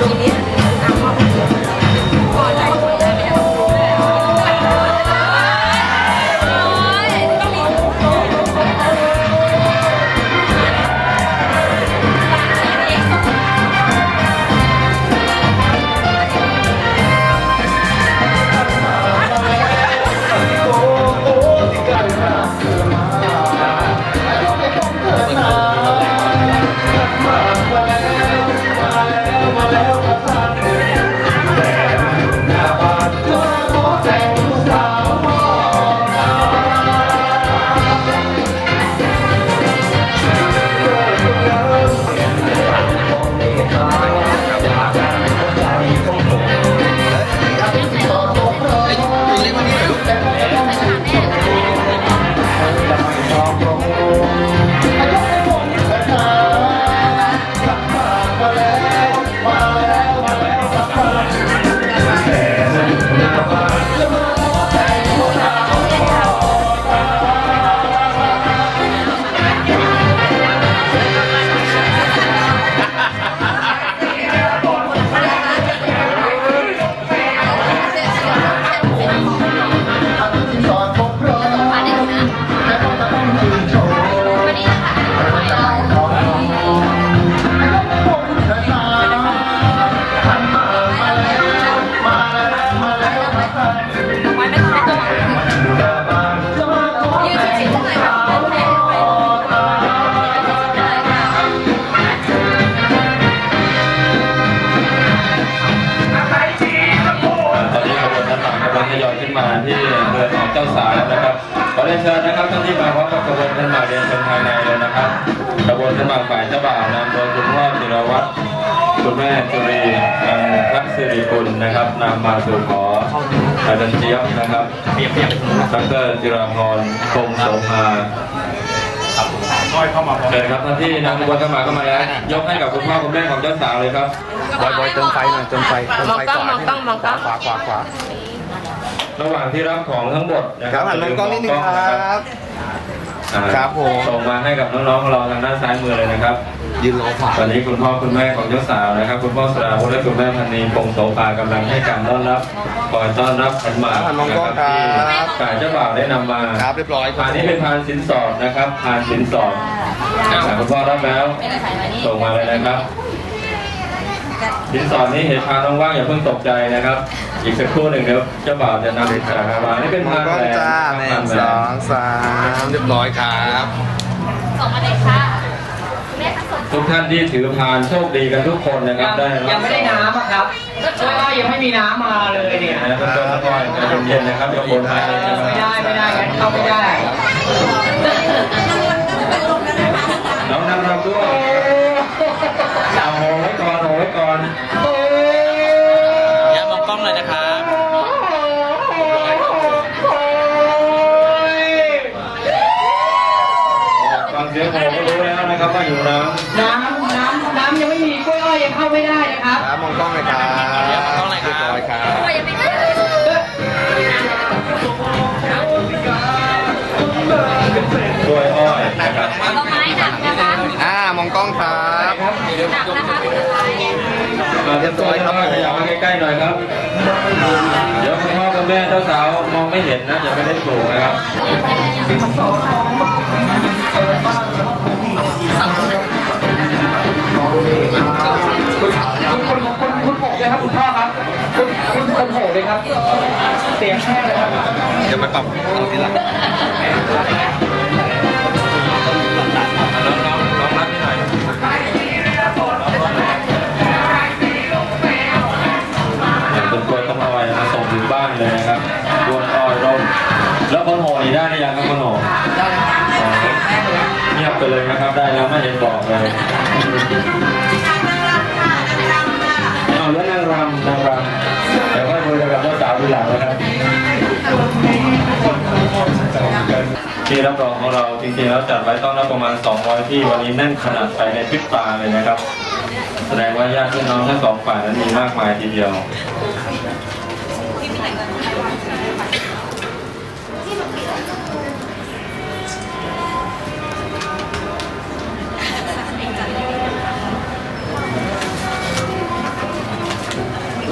ซิ นะครับขบวนขันหมากฝ่ายเจ้าบ่าวนำโดยคุณพ่อจิรวัตรคุณแม่จุรีอังคักสิริกุลนะครับนำมาสู่ขออาจารย์เจี๊ยบนะครับเปียบเปียบดรจิรพรคงโสภาเชิญครับท่านที่นำขบวนขันมากเข้ามาแล้ว ยกให้กับคุณพ่อคุณแม่ของเจ้าสาวเลยครับบอยบอยเติมไฟหน่อยเติมไฟเติมไฟมองกล้องมองกล้องขวาขวาขวาระหว่างที่รับของทั้งหมดนะครับหันมากล้องนิดนึงครับ ครับผม ส่งมาให้กับน้องๆของเราทางด้านซ้ายมือเลยนะครับยืนรอขวาตอนนี้คุณพ่อคุณแม่ของเจ้าสาวนะครับ คุณพ่อสราวุฒิและคุณแม่พันนีพงศ์โสภากำลังให้การต้อนรับคอยต้อนรับขันหมากหันมองนะกล้องครับครัที่บฝ่ายเจ้าบ่าวได้นำมาครับเรียบร้อยครัพาบนนี้เป็นพานสินสอดนะครับพานสินสอดอ่าคุณพ่อรับแล้ว ส่งมาเลยนะครับ สินสอดนี้เห็นพานว่างๆอย่าเพิ่งตกใจนะครับ อีกสักครู่หนึ่งเดี๋ยวเจ้าบ่าวจะนำสินสอดมานี่เป็นมองพานกล้องแหวนจ้านะหครันึ่บงพานแหวสอนงสามเรียบร้อยครับส่งมาเลยค่ะทุกท่านที่ถือพานโชคดีกันทุกคนนะครับได้รับยังไม่ได้น้ำอะครับช่วยว่ายังไม่มีน้ำมาเลยเนี่ยนะต้นต้นต้นใจเย็นๆนะครับอย่าบ่นไปเลยนะครับไม่ได้ไม่ได้งั้นเข้าไม่ได้น้องนั่งรับด้วยเอาโหไว้ ก่อนโหไว้ก่อนอย่ามองกล้องเลยนะครับฟังเสียงโหก็รู้แล้วนะครับว่าอยู่น้ำน้ำน้ำน้ำยังไม่มีกล้วยอ้อยยังเข้าไม่ได้นะครับครับมองกล้องเลยครับเดี๋ยวมองกล้องเลยครับเรียบร้อยครับ กล้วยอ้อยนะครับต้นไม้หนักนะคะอ่ามองกล้องครับ หนักนะคะต้นไม้มา เรียบร้อยครับขยับมาใกล้ๆหน่อยครับ เดี๋ยวคุณพ่อคุณแม่เจ้าสาวมองไม่เห็นนะจะไม่ได้ปลูกนะครับคุณคุณคุณคุณโผล่เลยครับคุณพ่อครับ คุณคุณคุณโผล่เลยครับ เสียงแค่เลยครับ เดี๋ยวไปปรับเอาทีหลัง เอาแล้วนางรำนางรำเดี๋ยวค่อยคุยกับเจ้าสาวทีหลังนะครับที่รับรองของเราจริงๆแล้วจัดไว้ต้อนรับประมาณ 200 ที่วันนี้แน่นขนาดไปในพริบตาเลยนะครับ แสดงว่าญาติพี่น้องทั้งสองฝ่ายนั้นมีมากมายทีเดียว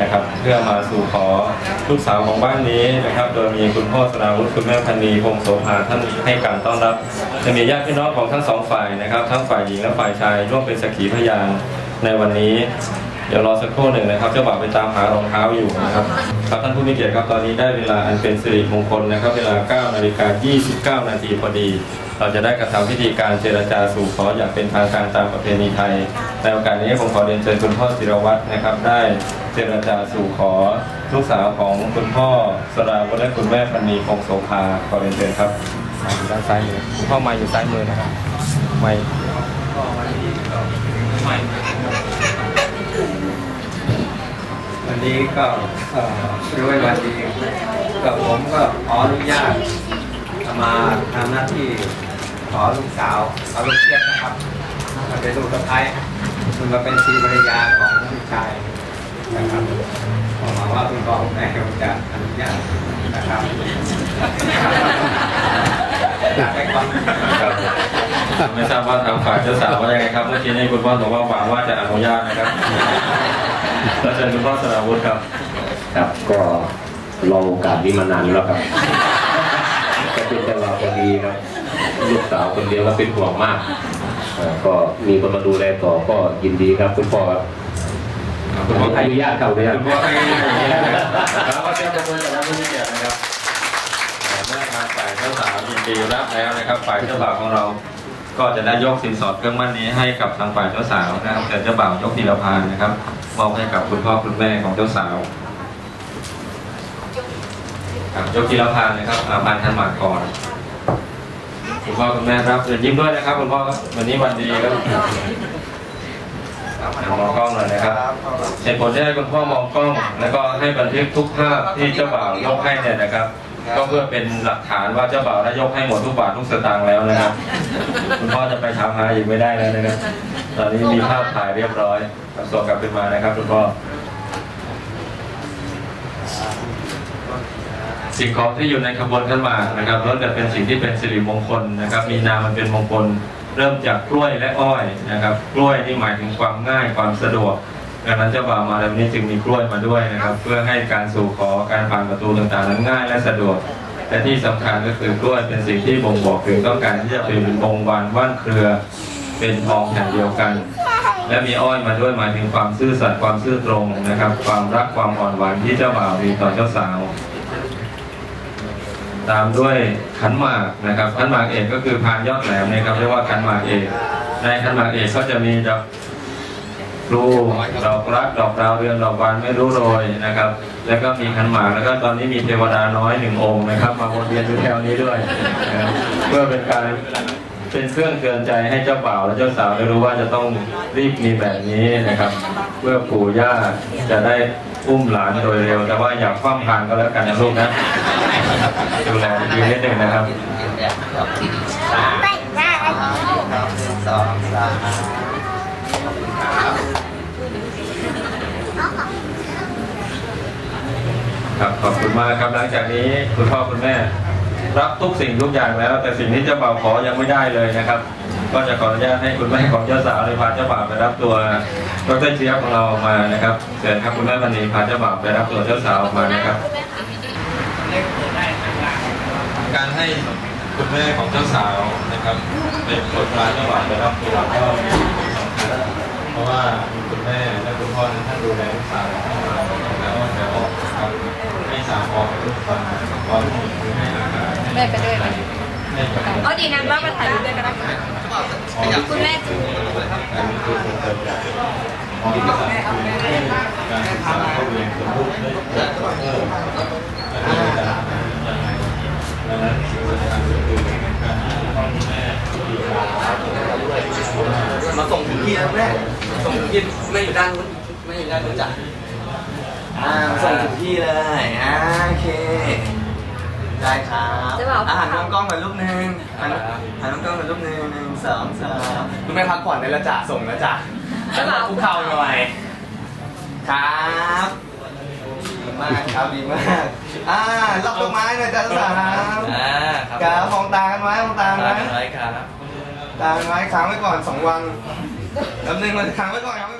นะครับเพื่อมาสู่ขอลูกสาวของบ้านนี้นะครับ โดยมีคุณพ่อสราวุฒิคุณแม่พันนีพงโสภาท่านให้การต้อนรับ จะมีญาติพี่น้องของทั้งสองฝ่ายนะครับ ทั้งฝ่ายหญิงและฝ่ายชายร่วมเป็นสักขีพยานในวันนี้ เดี๋ยวรอสักครู่หนึ่งนะครับเจ้าบ่าวไปตามหารองเท้าอยู่นะครับครับท่านผู้มีเกียรติครับตอนนี้ได้เวลาอันเป็นสิริมงคลนะครับ เวลา9นาฬิกา29นาทีพอดี เราจะได้กระทำพิธีการเจรจาสู่ขออย่างเป็นทางการตามประเพณีไทยในโอกาสนี้ผมขอเรียนเชิญคุณพ่อศิรวัตรนะครับ ได้เจรจาสู่ขอลูกสาวของคุณพ่อสราวุฒิและคุณแม่ปณีพงศ์โสภาขอเรียนเชิญครับมาอยู่ด้านซ้ายมือคุณพ่อมาอยู่ซ้ายมือนะครับไม่วันนี้ก็เอ่อด้วยวันดีกับผมก็ขออนุญาตมาทำหน้าที่ ขอลูกสาวเอาลูกเทียบนะครับมาเป็นลูกสะใภ้คุณมาเป็นชีภรรยาของลูกชายนะครับขอหวังว่าคุณพ่อคุณแม่คงจะอนุญาตนะครับอยากให้ความครับไม่ทราบว่าทางฝ่ายเจ้าสาวว่ายังไงครับเมื่อกี้นี้คุณพ่อบอกว่าหวังว่าจะอนุญาตนะครับแล้วเชิญคุณพ่อสราวุฒิครับ ครับก็รอโอกาสนี้มานานแล้วครับก็เป็นจังหวะพอดีครับ ลูกสาวคนเดียวก็เป็นห่วงมากเอ่อก็มีคนมาดูแลต่อก็ยินดีครับคุณพ่อครับคุณพ่ออนุญาตเข้าเลยครับคุณพ่อให้อย่างนี้นะครับแล้วก็เตรียมประมือกับท่านผู้มีเกียรตินะครับเมื่อทางฝ่ายเจ้าสาวยินดีรับแล้วนะครับ ฝ่ายเจ้าบ่าวของเราก็จะได้ยกสินสอดเครื่องมั่นนี้ให้กับทางฝ่ายเจ้าสาวนะครับแต่เจ้าบ่าวยกทีละพานนะครับมอบให้กับคุณพ่อคุณแม่ของเจ้าสาวครับยกทีละพานนะครับอาพานท่านหมากก่อน คุณพ่อคุณแม่ครับเดี๋ยวยิ้มด้วยนะครับคุณพ่อครับวันนี้วันดีครับมองกล้องหน่อยนะครับเหตุผลที่ให้คุณพ่อมองกล้องแล้วก็ให้บันทึกทุกภาพที่เจ้าบ่าวยกให้เนี่ยนะครับ ก็เพื่อเป็นหลักฐานว่าเจ้าบ่าวได้ยกให้หมดทุกบาททุกสตางค์แล้วนะครับคุณพ่อจะไปถาหาอีกไม่ได้แล้วนะครับ ตอนนี้มีภาพถ่ายเรียบร้อยครับส่งกลับขึ้นมานะครับคุณพ่อ สิ่งของที่อยู่ในขบวนขันหมากนะครับล้วนแต่เป็นสิ่งที่เป็นสิริมงคลนะครับ มีนามมันเป็นมงคล เริ่มจากกล้วยและอ้อยนะครับ กล้วยนี่หมายถึงความง่ายความสะดวกดังนั้นเจ้าบ่าวมาแล้วนี้จึงมีกล้วยมาด้วยนะครับ เพื่อให้การสู่ขอการผ่านประตูต่างๆนั้นง่ายและสะดวกและที่สำคัญก็คือกล้วยเป็นสิ่งที่บ่งบอกถึงต้องการที่จะเป็นวงวานว่านเครือเป็นทองแผ่นเดียวกัน และมีอ้อยมาด้วยหมายถึงความซื่อสัตย์ความซื่อตรงนะครับ ความรักความอ่อนหวานที่เจ้าบ่าวมีต่อเจ้าสาว ตามด้วยขันหมากนะครับขันหมากเอกก็คือพานยอดแหลมนะครับเรียกว่าขันหมากเอกในขันหมากเอกก็จะมีดอกพลูดอกรักดอกดาวเรืองดอกบานไม่รู้โรยนะครับ แล้วก็มีขันหมากแล้วก็ตอนนี้มีเทวดาน้อยหนึ่งองค์นะครับ มาวนเวียนอยู่แถวนี้ด้วยเพื่อเป็นการเป็นเครื่องเตือนใจให้เจ้าบ่าวและเจ้าสาวได้รู้ว่าจะต้องรีบมีแบบนี้นะครับ เพื่อปู่ย่าจะได้ อุ้มหลานโดยเร็ว แต่ว่าอย่าคว่ำพานก็แล้วกันนะลูกนะดูแลดีนิดหนึ่งนะครับครับขอบคุณมากครับหลังจากนี้คุณพ่อคุณแม่ รับทุกสิ่งทุกอย่างแล้ว แต่สิ่งที่จะาบ่าวขอยังไม่ได้เลยนะครับ ก็จะขออนุญาตให้คุณแม่ของเจ้าสาวเลยพาเจ้าบ่าวไปรับตัวดรเจี๊ยบของเราออกมานะครับเชิญครับคุณแม่วันนี้พาเจ้าบ่าวไปรับตัวเจ้าสาวออกมานะครับ การให้คุณแม่ของเจ้าสาวนะครับ เป็นคนพาเจ้าบ่าวไปรับตัวก็มีความสำคัญเพราะว่าคุณแม่และคุณพ่อนั้นท่านดูแลลูกสาวท่านมาแล้วแล้วครับให้สาวออกลูกฟังพร้อมที่ให้อาหารแม่ไปด้วยไหมให้ไปด้วยเอาดีงั้นว่ามาถ่ายรูปด้วยกันนะคุณแม่จูอันนี้คือเป็นเติมจากของที่สามคือการศึกษาเข้าเรียนคนลูกได้เกิดเพิ่มและ มาส่งสำคัญก็คือการที่แม่ดีกว่ามาส่งถึงที่แล้วแม่ส่งถึงที่แม่อยู่ด้านนู้นแม่อยู่ด้านนู้นจ้ะอ่ามาส่งถึงที่เลยอ่าโอเค ได้ครับอาหารน้องกล้องหน่อยรูปหนึ่งหันหันน้องกล้องหน่อยรูปหนึ่งหนึ่งสองสามคุณแม่พักผ่อนได้แล้วจ้ะส่งแล้วจ้ะแล้วก็คุกเข่าหน่อย ครับดีมากครับดีมากอ่ารับดอกไม้หน่อยจ้ะสาวอ่าครับครับมองตากันไว้มองตากันครัไว้บอะไรครับ ตามไว้ค้างไว้ก่อนสองวันแป๊บนึงมันค้างไว้ก่อนค้างไว้ก่อน